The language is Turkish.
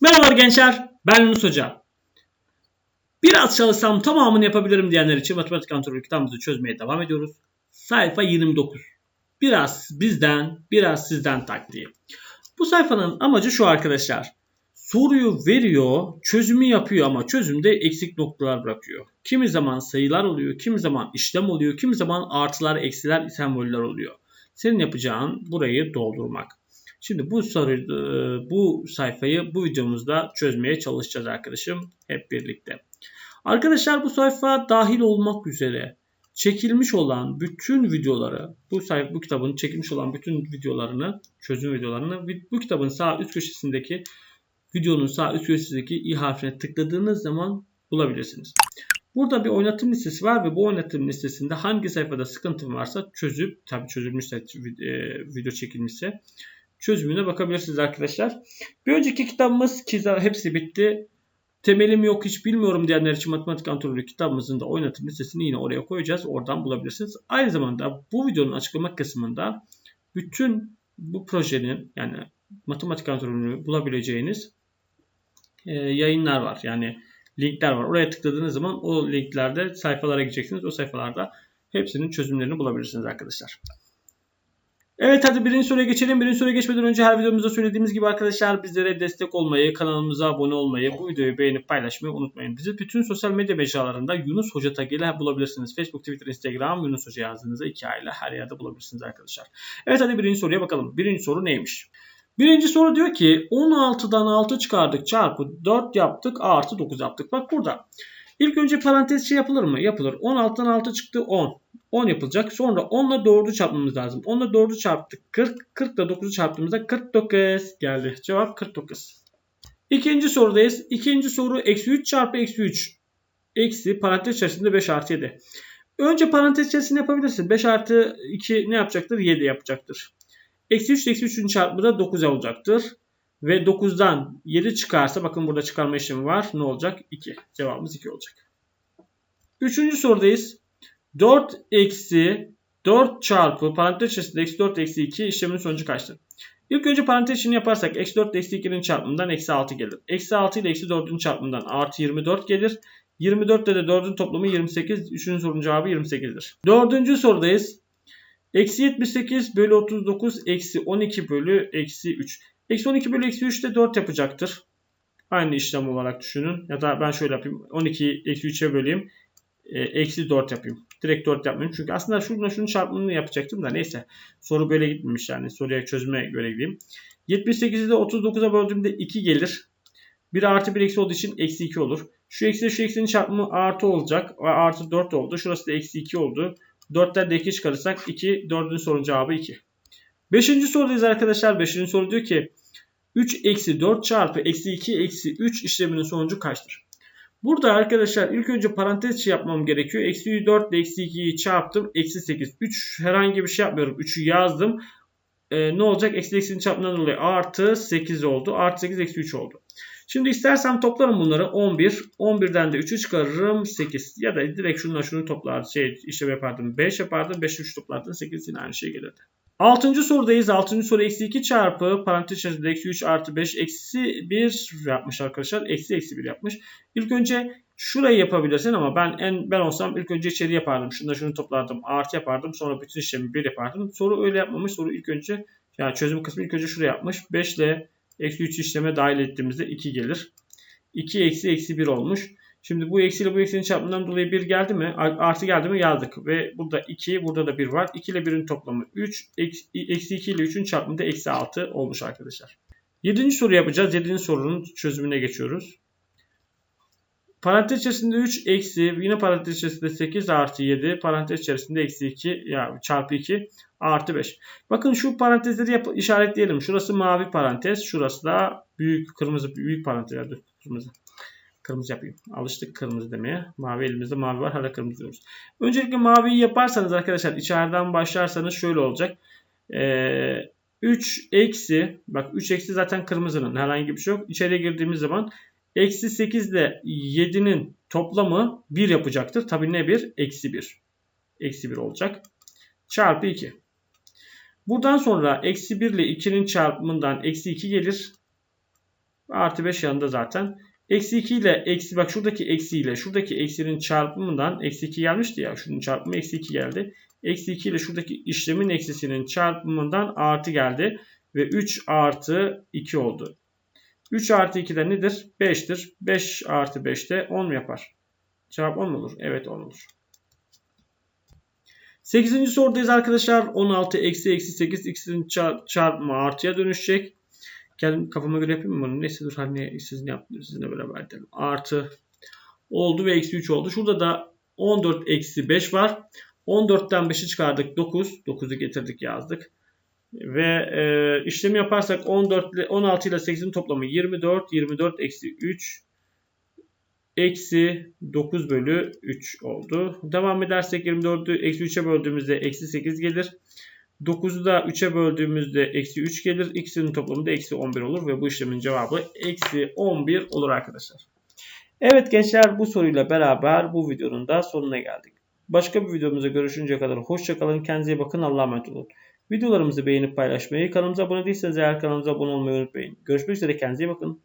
Merhaba gençler, ben Yunus Hoca. Biraz çalışsam tamamını yapabilirim diyenler için matematik antrenörü kitabımızı çözmeye devam ediyoruz. Sayfa 29. Biraz bizden, biraz sizden taktiği. Bu sayfanın amacı şu arkadaşlar. Soruyu veriyor, çözümü yapıyor ama çözümde eksik noktalar bırakıyor. Kimi zaman sayılar oluyor, kimi zaman işlem oluyor, kimi zaman artılar, eksiler, semboller oluyor. Senin yapacağın burayı doldurmak. Şimdi bu soru e, bu sayfayı bu videomuzda çözmeye çalışacağız arkadaşım hep birlikte. Arkadaşlar bu sayfa dahil olmak üzere çekilmiş olan bütün videoları, bu sayfa bu kitabın çekilmiş olan bütün videolarını, çözüm videolarını bu kitabın sağ üst köşesindeki videonun sağ üst köşesindeki i harfine tıkladığınız zaman bulabilirsiniz. Burada bir oynatım listesi var ve bu oynatım listesinde hangi sayfada sıkıntı varsa çözüp tabi çözülmüşse e, video çekilmişse çözümüne bakabilirsiniz arkadaşlar. Bir önceki kitabımız ki hepsi bitti. Temelim yok hiç bilmiyorum diyenler için matematik antrenörü kitabımızın da oynatım listesini yine oraya koyacağız. Oradan bulabilirsiniz. Aynı zamanda bu videonun açıklama kısmında bütün bu projenin yani matematik antrenörünü bulabileceğiniz e, yayınlar var. Yani linkler var. Oraya tıkladığınız zaman o linklerde sayfalara gideceksiniz. O sayfalarda hepsinin çözümlerini bulabilirsiniz arkadaşlar. Evet hadi birinci soruya geçelim. Birinci soruya geçmeden önce her videomuzda söylediğimiz gibi arkadaşlar bizlere destek olmayı, kanalımıza abone olmayı, bu videoyu beğenip paylaşmayı unutmayın. Bizi bütün sosyal medya mecralarında Yunus Hoca tagıyla bulabilirsiniz. Facebook, Twitter, Instagram Yunus Hoca yazdığınızda aile her yerde bulabilirsiniz arkadaşlar. Evet hadi birinci soruya bakalım. Birinci soru neymiş? Birinci soru diyor ki 16'dan 6 çıkardık çarpı 4 yaptık artı 9 yaptık. Bak burada. İlk önce parantez şey yapılır mı? Yapılır. 16'dan 6 çıktı 10. 10 yapılacak. Sonra 10 ile 4'ü çarpmamız lazım. 10 ile 4'ü çarptık 40. 40 ile 9'u çarptığımızda 49 geldi. Cevap 49. İkinci sorudayız. İkinci soru eksi 3 çarpı eksi 3. Eksi parantez içerisinde 5 artı 7. Önce parantez içerisinde yapabilirsin. 5 artı 2 ne yapacaktır? 7 yapacaktır. Eksi 3 eksi 3'ün çarpımı da 9 olacaktır. Ve 9'dan 7 çıkarsa bakın burada çıkarma işlemi var. Ne olacak? 2. Cevabımız 2 olacak. Üçüncü sorudayız. 4 eksi 4 çarpı parantez içerisinde eksi 4 eksi 2 işleminin sonucu kaçtır? İlk önce parantez içini yaparsak eksi 4 eksi 2'nin çarpımından eksi 6 gelir. Eksi 6 ile eksi 4'ün çarpımından artı 24 gelir. 24 ile de 4'ün toplamı 28. Üçüncü sorunun cevabı 28'dir. Dördüncü sorudayız. Eksi 78 bölü 39 eksi 12 bölü eksi 3. Eksi 12 bölü eksi 3 de 4 yapacaktır. Aynı işlem olarak düşünün. Ya da ben şöyle yapayım. 12'yi eksi 3'e böleyim. E, eksi 4 yapayım. Direkt 4 yapmayayım. Çünkü aslında şununla şunun çarpımını yapacaktım da neyse. Soru böyle gitmemiş yani. Soruya çözüme göre gideyim. 78'i de 39'a böldüğümde 2 gelir. 1 artı 1 eksi olduğu için eksi 2 olur. Şu eksi şu eksinin çarpımı artı olacak. Artı 4 oldu. Şurası da eksi 2 oldu. 4'ten de 2 çıkarırsak 2. 4'ün sorunun cevabı 2. Beşinci sorudayız arkadaşlar. Beşinci soru diyor ki 3 eksi 4 çarpı eksi 2 eksi 3 işleminin sonucu kaçtır? Burada arkadaşlar ilk önce parantez içi yapmam gerekiyor. Eksi 4 ile eksi 2'yi çarptım. Eksi 8. 3 herhangi bir şey yapmıyorum. 3'ü yazdım. Ee, ne olacak? Eksi eksinin çarpımından dolayı artı 8 oldu. Artı 8 eksi 3 oldu. Şimdi istersem toplarım bunları 11. 11'den de 3'ü çıkarırım 8. Ya da direkt şununla şunu toplardım. Şey, işlem yapardım 5 yapardım. 5'i 3 toplardım 8 yine aynı şey gelirdi. Altıncı sorudayız. Altıncı soru eksi 2 çarpı parantez içerisinde eksi 3 artı 5 eksi 1 yapmış arkadaşlar. Eksi eksi 1 yapmış. İlk önce şurayı yapabilirsin ama ben en ben olsam ilk önce içeri yapardım. Şunu da şunu toplardım. Artı yapardım. Sonra bütün işlemi 1 yapardım. Soru öyle yapmamış. Soru ilk önce yani çözüm kısmı ilk önce şuraya yapmış. 5 ile eksi 3 işleme dahil ettiğimizde 2 gelir. 2 eksi eksi 1 olmuş. Şimdi bu eksiyle bu eksinin çarpımından dolayı 1 geldi mi? Artı geldi mi? Yazdık. Ve burada 2, burada da 1 var. 2 ile 1'in toplamı 3. Eksi 2 ile 3'ün çarpımı da eksi 6 olmuş arkadaşlar. 7. soru yapacağız. 7. sorunun çözümüne geçiyoruz. Parantez içerisinde 3 eksi yine parantez içerisinde 8 artı 7 parantez içerisinde eksi 2 yani çarpı 2 artı 5. Bakın şu parantezleri yap işaretleyelim. Şurası mavi parantez. Şurası da büyük kırmızı büyük parantez. Kırmızı. Kırmızı yapayım. Alıştık kırmızı demeye. Mavi elimizde mavi var. Hala kırmızı diyoruz. Öncelikle maviyi yaparsanız arkadaşlar içeriden başlarsanız şöyle olacak. Ee, 3 eksi bak 3 eksi zaten kırmızının herhangi bir şey yok. İçeriye girdiğimiz zaman eksi 8 ile 7'nin toplamı 1 yapacaktır. Tabi ne 1? Eksi 1. Eksi 1 olacak. Çarpı 2. Buradan sonra eksi 1 ile 2'nin çarpımından eksi 2 gelir. Artı 5 yanında zaten. Eksi 2 ile eksi bak şuradaki eksi ile şuradaki eksinin çarpımından eksi 2 gelmişti ya. Şunun çarpımı eksi 2 geldi. Eksi 2 ile şuradaki işlemin eksisinin çarpımından artı geldi. Ve 3 artı 2 oldu. 3 artı 2 de nedir? 5'tir. 5 artı 5 de 10 yapar. Cevap 10 olur. Evet 10 olur. 8. sorudayız arkadaşlar. 16 eksi eksi 8 x'in çarpımı artıya dönüşecek. Kendim kafama göre yapayım mı bunu? Neyse dur hani siz ne yaptınız sizinle beraber edelim. Artı oldu ve eksi 3 oldu. Şurada da 14 eksi 5 var. 14'ten 5'i çıkardık 9. 9'u getirdik yazdık. Ve e, işlemi yaparsak 14 ile 16 ile 8'in toplamı 24. 24 eksi 3 eksi 9 bölü 3 oldu. Devam edersek 24'ü eksi 3'e böldüğümüzde eksi 8 gelir. 9'u da 3'e böldüğümüzde eksi 3 gelir. X'in toplamı da eksi 11 olur ve bu işlemin cevabı eksi 11 olur arkadaşlar. Evet gençler bu soruyla beraber bu videonun da sonuna geldik. Başka bir videomuzda görüşünceye kadar hoşçakalın. Kendinize bakın. Allah'a emanet olun. Videolarımızı beğenip paylaşmayı, kanalımıza abone değilseniz eğer kanalımıza abone olmayı unutmayın. Görüşmek üzere. Kendinize bakın.